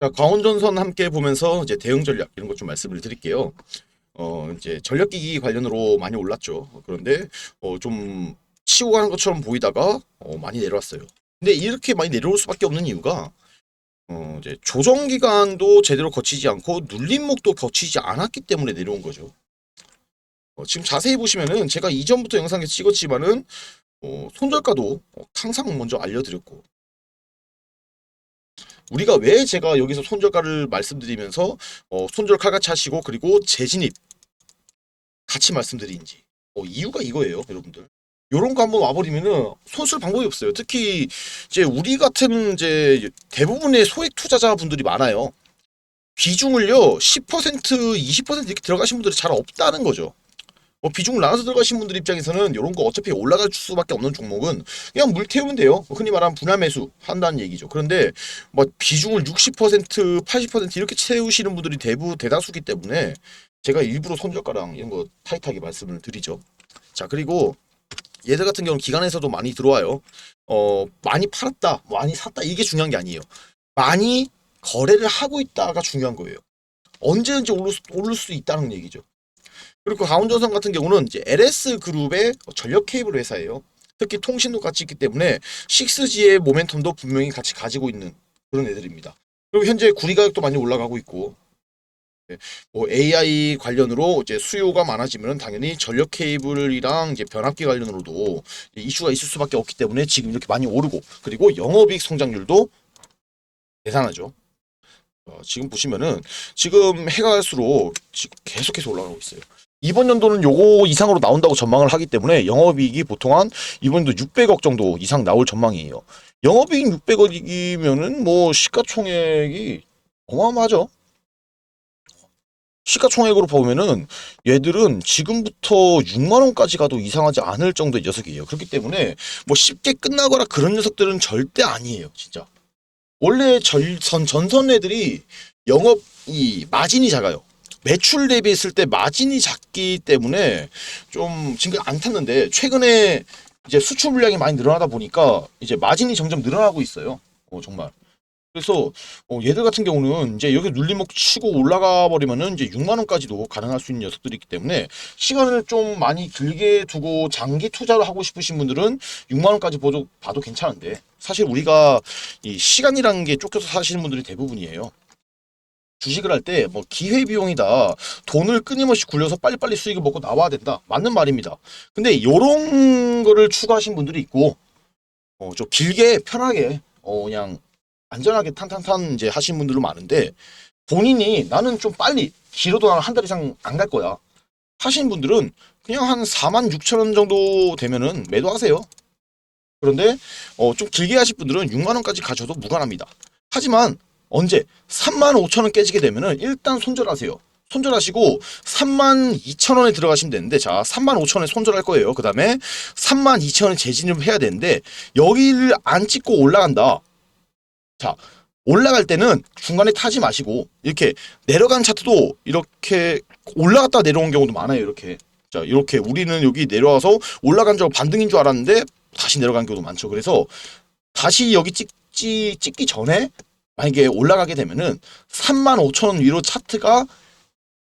자, 강원전선 함께 보면서 이제 대응 전략 이런 것 좀 말씀을 드릴게요. 어, 이제 전력기기 관련으로 많이 올랐죠. 그런데 어, 좀 치고 가는 것처럼 보이다가 어, 많이 내려왔어요. 근데 이렇게 많이 내려올 수밖에 없는 이유가 어, 이제 조정 기간도 제대로 거치지 않고 눌림목도 거치지 않았기 때문에 내려온 거죠. 어, 지금 자세히 보시면은 제가 이전부터 영상에 찍었지만은 어, 손절가도 어, 항상 먼저 알려드렸고 우리가 왜 제가 여기서 손절가를 말씀드리면서 어, 손절가 같이 하시고 그리고 재진입 같이 말씀드리는지. 어, 이유가 이거예요 여러분들. 요런 거 한번 와버리면은 손쓸 방법이 없어요. 특히 이제 우리 같은 이제 대부분의 소액 투자자분들이 많아요. 비중을요 10% 20% 이렇게 들어가신 분들이 잘 없다는 거죠 뭐 비중을 나눠서 들어가신 분들 입장에서는 이런 거 어차피 올라갈 수밖에 없는 종목은 그냥 물 태우면 돼요. 흔히 말하는 분할 매수 한다는 얘기죠. 그런데 뭐 비중을 60% 80% 이렇게 채우시는 분들이 대부 대다수기 때문에 제가 일부러 손절가랑 이런 거 타이트하게 말씀을 드리죠. 자 그리고 얘들 같은 경우는 기관에서도 많이 들어와요. 어 많이 팔았다, 많이 샀다 이게 중요한 게 아니에요. 많이 거래를 하고 있다가 중요한 거예요. 언제든지 오를 수, 오를 수 있다는 얘기죠. 그리고 가온전선 같은 경우는 이제 LS 그룹의 전력 케이블 회사예요. 특히 통신도 같이 있기 때문에 6G의 모멘텀도 분명히 같이 가지고 있는 그런 애들입니다. 그리고 현재 구리 가격도 많이 올라가고 있고 네, 뭐 AI 관련으로 이제 수요가 많아지면 당연히 전력 케이블이랑 이제 변압기 관련으로도 이슈가 있을 수밖에 없기 때문에 지금 이렇게 많이 오르고 그리고 영업이익 성장률도 대단하죠. 어, 지금 보시면은 지금 해가 갈수록 지금 계속해서 올라가고 있어요. 이번 연도는 요거 이상으로 나온다고 전망을 하기 때문에 영업이익이 보통 한 이번 연도 600억 정도 이상 나올 전망이에요. 영업이익 600억이면은 뭐 시가총액이 어마어마하죠. 시가총액으로 보면은 얘들은 지금부터 6만 원까지 가도 이상하지 않을 정도의 녀석이에요. 그렇기 때문에 뭐 쉽게 끝나거나 그런 녀석들은 절대 아니에요. 진짜. 원래 절선 전선 애들이 영업 이 마진이 작아요. 매출 대비했을 때 마진이 작기 때문에 좀 지금 안 탔는데 최근에 이제 수출 물량이 많이 늘어나다 보니까 이제 마진이 점점 늘어나고 있어요. 어, 정말. 그래서 어, 얘들 같은 경우는 이제 여기 눌림목 치고 올라가 버리면은 이제 6만 원까지도 가능할 수 있는 녀석들이 있기 때문에 시간을 좀 많이 길게 두고 장기 투자를 하고 싶으신 분들은 6만 원까지 봐도, 봐도 괜찮은데 사실 우리가 이 시간이라는 게 쫓겨서 사시는 분들이 대부분이에요. 주식을 할 때 뭐 기회 비용이다. 돈을 끊임없이 굴려서 빨리빨리 수익을 먹고 나와야 된다. 맞는 말입니다. 근데 요런 거를 추구하신 분들이 있고 어, 좀 길게 편하게 어, 그냥 안전하게 탄탄탄 이제 하신 분들도 많은데 본인이 나는 좀 빨리 길어도 한 달 이상 안 갈 거야. 하신 분들은 그냥 한 4만 6천 원 정도 되면은 매도하세요. 그런데 어, 좀 길게 하실 분들은 6만 원까지 가셔도 무관합니다. 하지만 언제 3만 5천 원 깨지게 되면은 일단 손절하세요. 손절하시고 3만 2천 원에 들어가시면 되는데 자 3만 5천 원에 손절할 거예요. 그 다음에 3만 2천 원에 재진입을 해야 되는데 여기를 안 찍고 올라간다. 자 올라갈 때는 중간에 타지 마시고 이렇게 내려간 차트도 이렇게 올라갔다 내려온 경우도 많아요. 이렇게 자 이렇게 우리는 여기 내려와서 올라간 줄 반등인 줄 알았는데 다시 내려간 경우도 많죠. 그래서 다시 여기 찍지 찍기 전에 만약에 올라가게 되면은 3만 5천 원 위로 차트가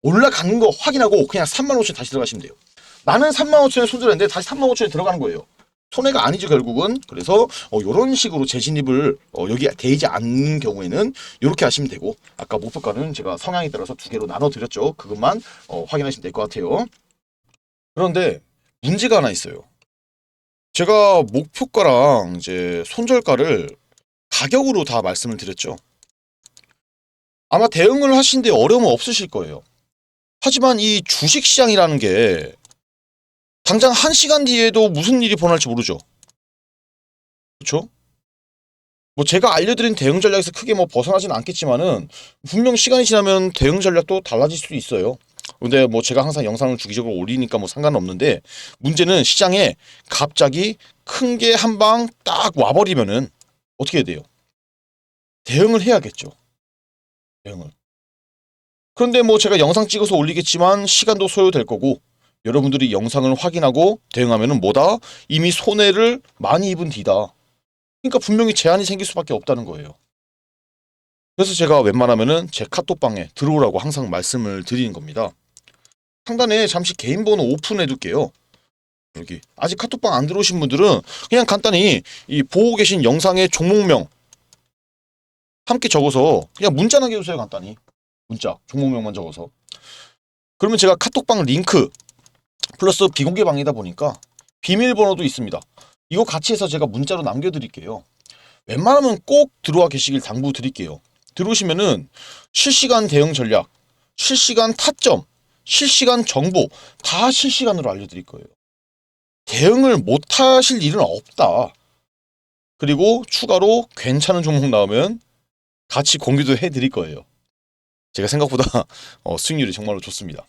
올라가는 거 확인하고 그냥 3만 5천 다시 들어가시면 돼요. 나는 3만 5천에 손절했는데 다시 3만 5천에 들어가는 거예요. 손해가 아니죠 결국은. 그래서 어, 이런 식으로 재진입을 어, 여기 되지 않는 경우에는 이렇게 하시면 되고 아까 목표가는 제가 성향에 따라서 두 개로 나눠 드렸죠. 그것만 어, 확인하시면 될 것 같아요. 그런데 문제가 하나 있어요. 제가 목표가랑 이제 손절가를 가격으로 다 말씀을 드렸죠. 아마 대응을 하신데 어려움은 없으실 거예요. 하지만 이 주식시장이라는 게 당장 한 시간 뒤에도 무슨 일이 벌어날지 모르죠. 그렇죠? 뭐 제가 알려드린 대응 전략에서 크게 뭐 벗어나진 않겠지만은 분명 시간이 지나면 대응 전략도 달라질 수도 있어요. 근데 뭐 제가 항상 영상을 주기적으로 올리니까 뭐 상관은 없는데 문제는 시장에 갑자기 큰 게 한 방 딱 와버리면은 어떻게 해야 돼요? 대응을 해야겠죠. 대응을. 그런데 뭐 제가 영상 찍어서 올리겠지만 시간도 소요될 거고 여러분들이 영상을 확인하고 대응하면은 뭐다? 이미 손해를 많이 입은 뒤다. 그러니까 분명히 제한이 생길 수밖에 없다는 거예요. 그래서 제가 웬만하면은 제 카톡방에 들어오라고 항상 말씀을 드리는 겁니다. 상단에 잠시 개인 번호 오픈해 둘게요. 여기 아직 카톡방 안 들어오신 분들은 그냥 간단히 이 보고 계신 영상의 종목명 함께 적어서 그냥 문자 남겨주세요 간단히 문자 종목명만 적어서 그러면 제가 카톡방 링크 플러스 비공개 방이다 보니까 비밀번호도 있습니다. 이거 같이 해서 제가 문자로 남겨드릴게요. 웬만하면 꼭 들어와 계시길 당부드릴게요. 들어오시면은 실시간 대응 전략, 실시간 타점, 실시간 정보 다 실시간으로 알려드릴 거예요. 대응을 못 하실 일은 없다. 그리고 추가로 괜찮은 종목 나오면 같이 공유도 해드릴 거예요. 제가 생각보다 어, 수익률이 정말로 좋습니다.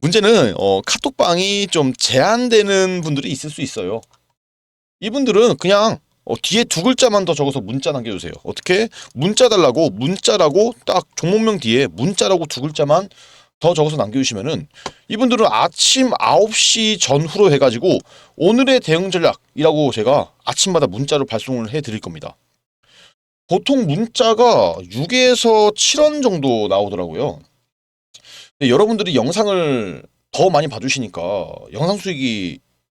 문제는 어, 카톡방이 좀 제한되는 분들이 있을 수 있어요. 이분들은 그냥 어, 뒤에 두 글자만 더 적어서 문자 남겨주세요. 어떻게? 문자 달라고 문자라고 딱 종목명 뒤에 문자라고 두 글자만 더 적어서 남겨주시면은 이분들은 아침 9시 전후로 해가지고 오늘의 대응 전략이라고 제가 아침마다 문자로 발송을 해드릴 겁니다. 보통 문자가 6에서 7원 정도 나오더라고요. 여러분들이 영상을 더 많이 봐주시니까 영상 수익이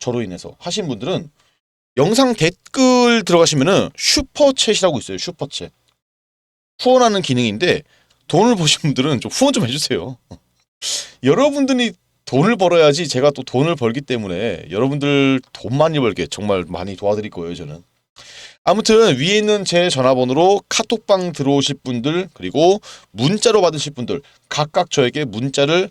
저로 인해서 하신 분들은 영상 댓글 들어가시면은 슈퍼챗이라고 있어요. 슈퍼챗. 후원하는 기능인데 돈을 보신 분들은 좀 후원 좀 해주세요. 여러분들이 돈을 벌어야지 제가 또 돈을 벌기 때문에 여러분들 돈 많이 벌게 정말 많이 도와드릴 거예요. 저는. 아무튼 위에 있는 제 전화번호로 카톡방 들어오실 분들 그리고 문자로 받으실 분들 각각 저에게 문자를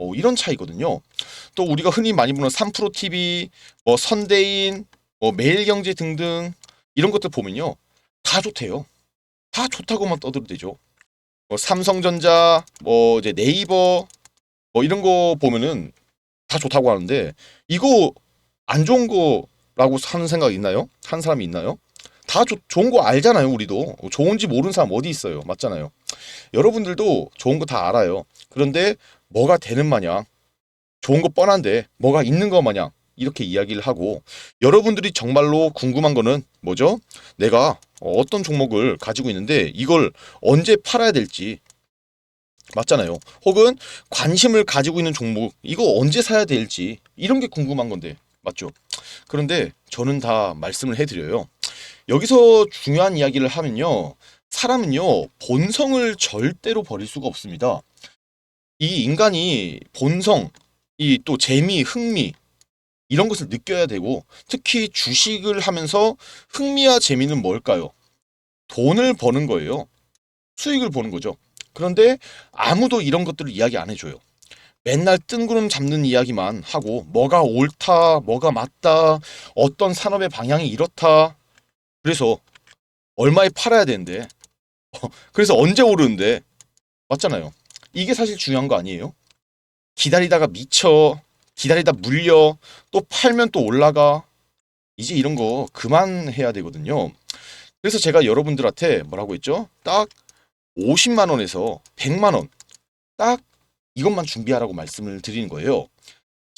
어, 이런 차이거든요. 또 우리가 흔히 많이 보는 3프로 TV, 뭐 선대인, 뭐 매일경제 등등 이런 것들 보면요 다 좋대요. 다 좋다고만 떠들어대죠. 뭐 삼성전자, 뭐 이제 네이버, 뭐 이런 거 보면은 다 좋다고 하는데 이거 안 좋은 거 라고 하는 생각 있나요? 한 사람이 있나요? 다 조- 좋은 거 알잖아요, 우리도. 좋은지 모르는 사람 어디 있어요. 맞잖아요. 여러분들도 좋은 거 다 알아요. 그런데 뭐가 되는 마냥 좋은 거 뻔한데 뭐가 있는 거 마냥 이렇게 이야기를 하고 여러분들이 정말로 궁금한 거는 뭐죠? 내가 어떤 종목을 가지고 있는데 이걸 언제 팔아야 될지 맞잖아요. 혹은 관심을 가지고 있는 종목 이거 언제 사야 될지 이런 게 궁금한 건데 맞죠? 그런데 저는 다 말씀을 해드려요. 여기서 중요한 이야기를 하면요. 사람은요, 본성을 절대로 버릴 수가 없습니다. 이 인간이 본성, 이 또 재미, 흥미, 이런 것을 느껴야 되고, 특히 주식을 하면서 흥미와 재미는 뭘까요? 돈을 버는 거예요. 수익을 보는 거죠. 그런데 아무도 이런 것들을 이야기 안 해줘요. 맨날 뜬구름 잡는 이야기만 하고, 뭐가 옳다, 뭐가 맞다, 어떤 산업의 방향이 이렇다. 그래서 얼마에 팔아야 되는데, 어, 그래서 언제 오르는데, 맞잖아요. 이게 사실 중요한 거 아니에요? 기다리다가 미쳐, 기다리다 물려, 또 팔면 또 올라가. 이제 이런 거 그만해야 되거든요. 그래서 제가 여러분들한테 뭐라고 했죠? 딱 50만 원에서 100만 원. 딱 이것만 준비하라고 말씀을 드리는 거예요.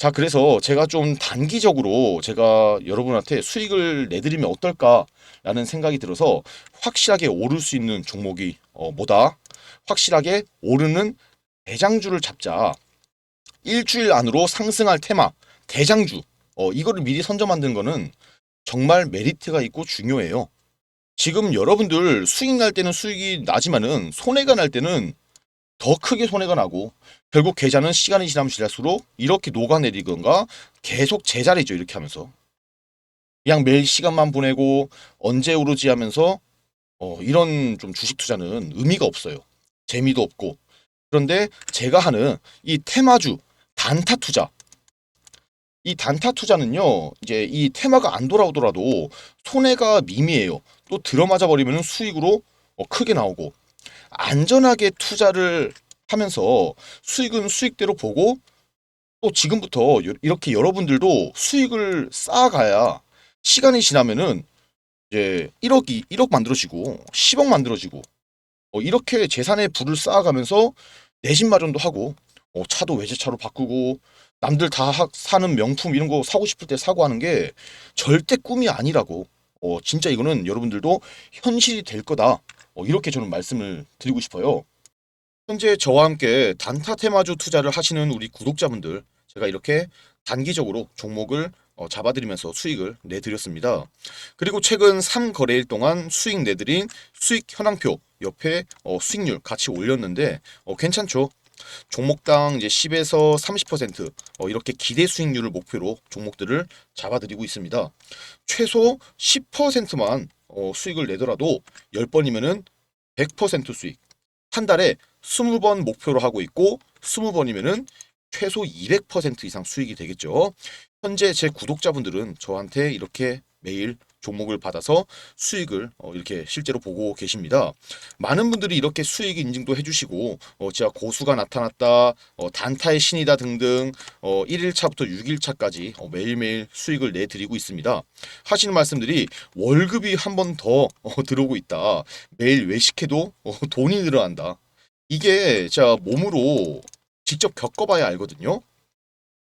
자, 그래서 제가 좀 단기적으로 제가 여러분한테 수익을 내드리면 어떨까라는 생각이 들어서 확실하게 오를 수 있는 종목이 어, 뭐다? 확실하게 오르는 대장주를 잡자. 일주일 안으로 상승할 테마, 대장주. 어, 이거를 미리 선점 만드는 거는 정말 메리트가 있고 중요해요. 지금 여러분들 수익 날 때는 수익이 나지만은 손해가 날 때는 더 크게 손해가 나고 결국 계좌는 시간이 지나면 지날수록 이렇게 녹아내리건가 계속 제자리죠 이렇게 하면서. 그냥 매일 시간만 보내고 언제 오르지 하면서 어, 이런 좀 주식 투자는 의미가 없어요. 재미도 없고. 그런데 제가 하는 이 테마주 단타 투자. 이 단타 투자는요 이제 이 테마가 안 돌아오더라도 손해가 미미해요. 또 들어맞아 버리면 수익으로 어, 크게 나오고 안전하게 투자를 하면서 수익은 수익대로 보고 또 지금부터 요- 이렇게 여러분들도 수익을 쌓아가야 시간이 지나면은 이제 1억이 1억 만들어지고 10억 만들어지고 어, 이렇게 재산의 부를 쌓아가면서 내 집 마련도 하고 어, 차도 외제차로 바꾸고 남들 다 하- 사는 명품 이런 거 사고 싶을 때 사고 하는 게 절대 꿈이 아니라고 어, 진짜 이거는 여러분들도 현실이 될 거다 어, 이렇게 저는 말씀을 드리고 싶어요. 현재 저와 함께 단타 테마주 투자를 하시는 우리 구독자분들 제가 이렇게 단기적으로 종목을 어, 잡아드리면서 수익을 내드렸습니다. 그리고 최근 3거래일 동안 수익 내드린 수익 현황표 옆에 어, 수익률 같이 올렸는데 어, 괜찮죠? 종목당 이제 10에서 30% 어, 이렇게 기대 수익률을 목표로 종목들을 잡아드리고 있습니다. 최소 10%만 어, 수익을 내더라도 10번이면은 100% 수익. 한 달에 20번 목표로 하고 있고 20번이면은 최소 200% 이상 수익이 되겠죠. 현재 제 구독자분들은 저한테 이렇게 매일 종목을 받아서 수익을 어, 이렇게 실제로 보고 계십니다. 많은 분들이 이렇게 수익 인증도 해주시고 어, 제가 고수가 나타났다, 어, 단타의 신이다 등등 어, 1일차부터 6일차까지 어, 매일매일 수익을 내드리고 있습니다. 하시는 말씀들이 월급이 한 번 더 어, 들어오고 있다. 매일 외식해도 어, 돈이 늘어난다. 이게 제가 몸으로 직접 겪어봐야 알거든요.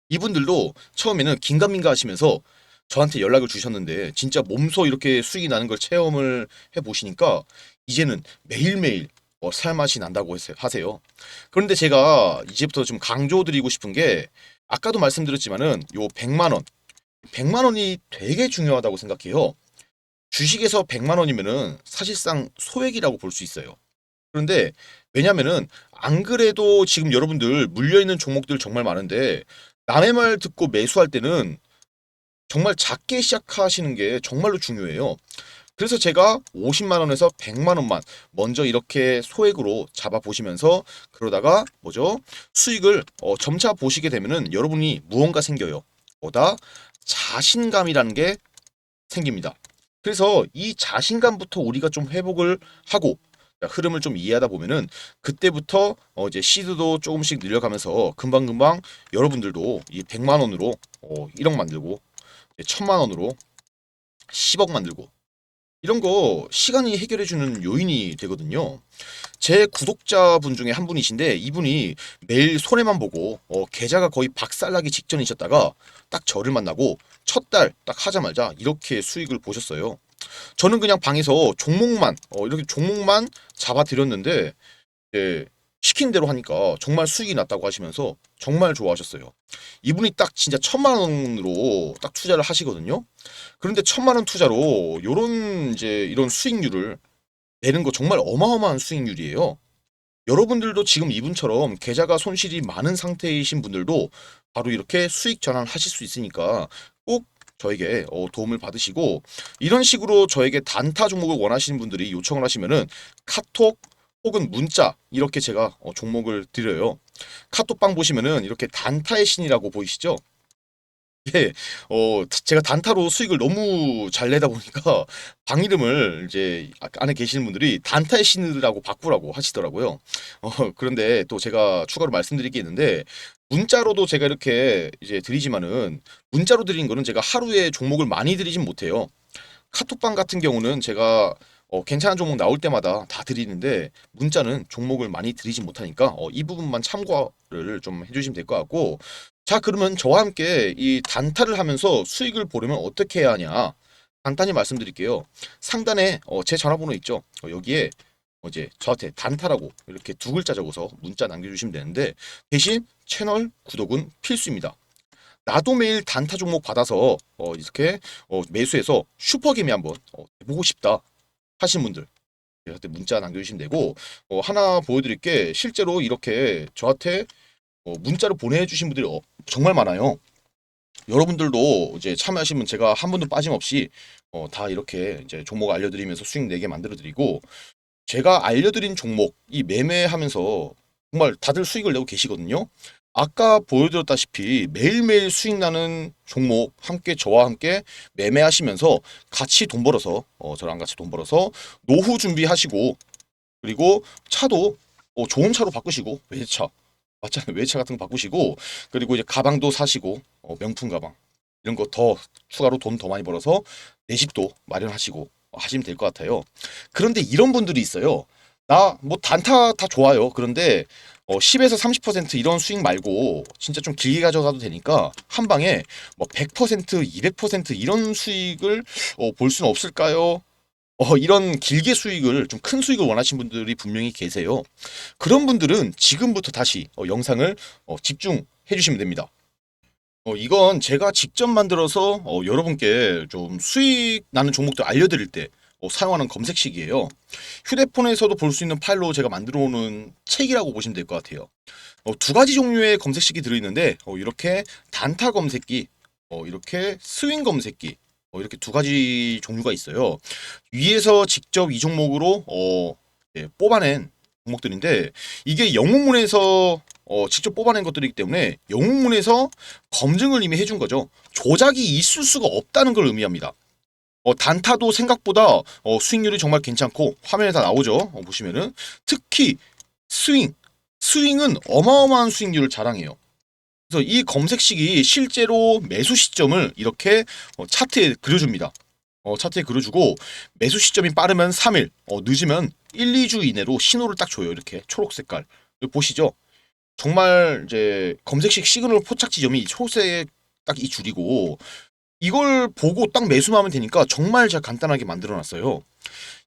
이분들도 처음에는 긴가민가 하시면서 저한테 연락을 주셨는데 진짜 몸소 이렇게 수익이 나는 걸 체험을 해보시니까 이제는 매일매일 어, 살맛이 난다고 하세요. 그런데 제가 이제부터 좀 강조드리고 싶은 게 아까도 말씀드렸지만은 요 100만 원, 100만 원이 되게 중요하다고 생각해요. 주식에서 100만 원이면은 사실상 소액이라고 볼 수 있어요. 그런데 왜냐면은 안 그래도 지금 여러분들 물려 있는 종목들 정말 많은데 남의 말 듣고 매수할 때는 정말 작게 시작하시는 게 정말로 중요해요. 그래서 제가 50만 원에서 100만 원만 먼저 이렇게 소액으로 잡아 보시면서 그러다가 뭐죠? 수익을 어, 점차 보시게 되면은 여러분이 무언가 생겨요. 뭐다? 자신감이라는 게 생깁니다. 그래서 이 자신감부터 우리가 좀 회복을 하고 흐름을 좀 이해하다 보면은 그때부터 어 이제 시드도 조금씩 늘려가면서 금방금방 여러분들도 이 100만 원으로 어 1억 만들고 1000만 원으로 10억 만들고 이런 거 시간이 해결해 주는 요인이 되거든요. 제 구독자분 중에 한 분이신데 이분이 매일 손해만 보고 어, 계좌가 거의 박살나기 직전이셨다가 딱 저를 만나고 첫 달 딱 하자마자 이렇게 수익을 보셨어요. 저는 그냥 방에서 종목만 어, 이렇게 종목만 잡아 드렸는데 예, 시킨 대로 하니까 정말 수익이 났다고 하시면서 정말 좋아하셨어요. 이분이 딱 진짜 천만 원으로 딱 투자를 하시거든요. 그런데 천만 원 투자로 요런 이제 이런 수익률을 내는 거 정말 어마어마한 수익률이에요. 여러분들도 지금 이분처럼 계좌가 손실이 많은 상태이신 분들도 바로 이렇게 수익 전환하실 수 있으니까 꼭 저에게 어, 도움을 받으시고 이런 식으로 저에게 단타 종목을 원하시는 분들이 요청을 하시면은 카톡 혹은 문자 이렇게 제가 어, 종목을 드려요. 카톡방 보시면은 이렇게 단타의 신이라고 보이시죠? 예, 어, 제가 단타로 수익을 너무 잘 내다 보니까 방 이름을 이제 안에 계시는 분들이 단타의 신이라고 바꾸라고 하시더라고요. 어, 그런데 또 제가 추가로 말씀드릴 게 있는데 문자로도 제가 이렇게 이제 드리지만은 문자로 드린 거는 제가 하루에 종목을 많이 드리진 못해요. 카톡방 같은 경우는 제가 어, 괜찮은 종목 나올 때마다 다 드리는데 문자는 종목을 많이 드리진 못하니까 어, 이 부분만 참고를 좀 해주시면 될 것 같고 자 그러면 저와 함께 이 단타를 하면서 수익을 보려면 어떻게 해야 하냐? 간단히 말씀드릴게요. 상단에 어, 제 전화번호 있죠? 어, 여기에 어, 이제 저한테 단타라고 이렇게 두 글자 적어서 문자 남겨주시면 되는데 대신 채널 구독은 필수입니다. 나도 매일 단타 종목 받아서 어, 이렇게 어, 매수해서 슈퍼게임이 한번 어, 보고 싶다 하신 분들 저한테 문자 남겨주시면 되고 어, 하나 보여드릴 게 실제로 이렇게 저한테 어, 문자로 보내주신 분들이 어, 정말 많아요. 여러분들도 이제 참여하시면 제가 한 분도 빠짐없이 어, 다 이렇게 이제 종목 알려드리면서 수익 내게 만들어드리고 제가 알려드린 종목 이 매매하면서 정말 다들 수익을 내고 계시거든요. 아까 보여드렸다시피 매일매일 수익 나는 종목 함께 저와 함께 매매하시면서 같이 돈 벌어서 어, 저랑 같이 돈 벌어서 노후 준비하시고 그리고 차도 어, 좋은 차로 바꾸시고 외제차 맞잖아요 외제차 같은 거 바꾸시고 그리고 이제 가방도 사시고 어, 명품 가방 이런 거 더 추가로 돈 더 많이 벌어서 내 집도 마련하시고 하시면 될 것 같아요. 그런데 이런 분들이 있어요. 나 뭐 단타 다 좋아요. 그런데 어, 10에서 30% 이런 수익 말고 진짜 좀 길게 가져가도 되니까 한 방에 뭐 100%, 200% 이런 수익을 어, 볼 수는 없을까요? 어, 이런 길게 수익을 좀 큰 수익을 원하시는 분들이 분명히 계세요. 그런 분들은 지금부터 다시 어, 영상을 어, 집중해 주시면 됩니다. 어, 이건 제가 직접 만들어서 어, 여러분께 좀 수익 나는 종목들 알려드릴 때 어, 사용하는 검색식이에요. 휴대폰에서도 볼 수 있는 파일로 제가 만들어 오는 책이라고 보시면 될 것 같아요. 어, 두 가지 종류의 검색식이 들어있는데 어, 이렇게 단타 검색기, 어, 이렇게 스윙 검색기 어, 이렇게 두 가지 종류가 있어요. 위에서 직접 이 종목으로 어, 예, 뽑아낸 종목들인데 이게 영웅문에서 어, 직접 뽑아낸 것들이기 때문에 영웅문에서 검증을 이미 해준 거죠. 조작이 있을 수가 없다는 걸 의미합니다. 어, 단타도 생각보다 어, 수익률이 정말 괜찮고 화면에 다 나오죠. 어, 보시면은 특히 스윙, 스윙은 어마어마한 수익률을 자랑해요. 그래서 이 검색식이 실제로 매수 시점을 이렇게 어, 차트에 그려줍니다. 어, 차트에 그려주고 매수 시점이 빠르면 3일, 어, 늦으면 1, 2주 이내로 신호를 딱 줘요. 이렇게 초록 색깔. 보시죠. 정말 이제 검색식 시그널 포착 지점이 초록색 딱 이 줄이고 이걸 보고 딱 매수만 하면 되니까 정말 제가 간단하게 만들어 놨어요.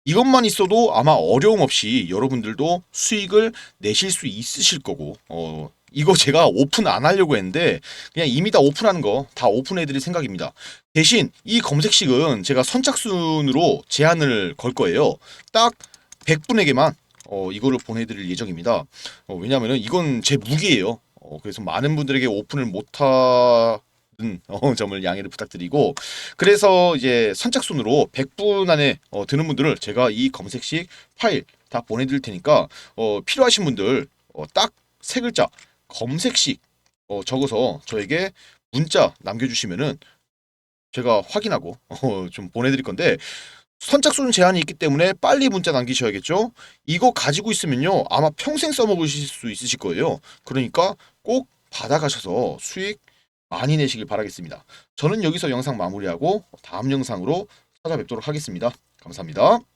이것만 있어도 아마 어려움 없이 여러분들도 수익을 내실 수 있으실 거고, 어, 이거 제가 오픈 안 하려고 했는데, 그냥 이미 다 오픈하는 거 다 오픈해 드릴 생각입니다. 대신 이 검색식은 제가 선착순으로 제한을 걸 거예요. 딱 100분에게만 어, 이거를 보내드릴 예정입니다. 어, 왜냐면은 이건 제 무기예요. 어, 그래서 많은 분들에게 오픈을 못하 어, 점을 양해를 부탁드리고 그래서 이제 선착순으로 100분 안에 어, 드는 분들을 제가 이 검색식 파일 다 보내드릴 테니까 어, 필요하신 분들 어, 딱 세 글자 검색식 어, 적어서 저에게 문자 남겨주시면은 제가 확인하고 어, 좀 보내드릴 건데 선착순 제한이 있기 때문에 빨리 문자 남기셔야겠죠. 이거 가지고 있으면요 아마 평생 써먹으실 수 있으실 거예요. 그러니까 꼭 받아가셔서 수익 많이 내시길 바라겠습니다. 저는 여기서 영상 마무리하고 다음 영상으로 찾아뵙도록 하겠습니다. 감사합니다.